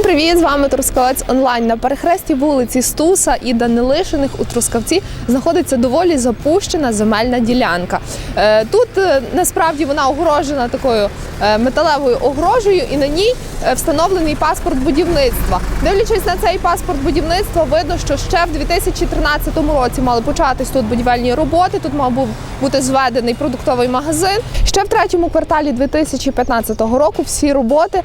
Привіт, з вами Трускавець онлайн. На перехресті вулиці Стуса і Данилишиних у Трускавці знаходиться доволі запущена земельна ділянка. Е, Тут е, насправді вона огорожена такою е, металевою огорожею, і на ній встановлений паспорт будівництва. Дивлячись на цей паспорт будівництва, видно, що ще в 2013 році мали початись тут будівельні роботи. Тут мав бути зведений продуктовий магазин. Ще в третьому кварталі 2015 року всі роботи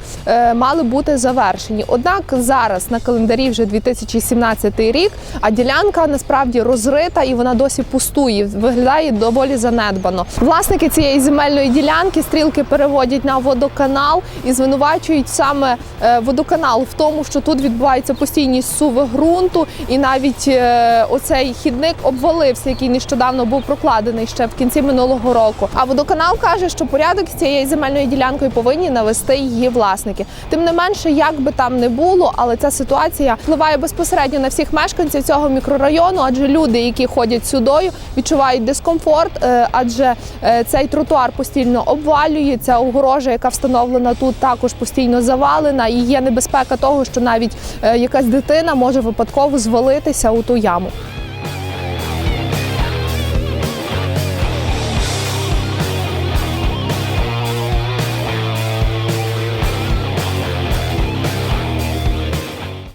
мали бути завершені. Однак зараз на календарі вже 2017 рік, а ділянка насправді розрита і вона досі пустує. Виглядає доволі занедбано. Власники цієї земельної ділянки стрілки переводять на водоканал і звинувачують саме е, водоканал в тому, що тут відбуваються постійні суви ґрунту, і навіть е, оцей хідник обвалився, який нещодавно був прокладений ще в кінці минулого року. А водоканал каже, що порядок з цією земельною ділянкою повинні навести її власники. Тим не менше, як би там не було, але ця ситуація впливає безпосередньо на всіх мешканців цього мікрорайону, адже люди, які ходять сюдою, відчувають дискомфорт, е, адже е, цей тротуар постійно обвалюється. Огорожа, яка встановлена тут, також постійно завалена, і є небезпека того, що навіть е, якась дитина може випадково звалитися у ту яму.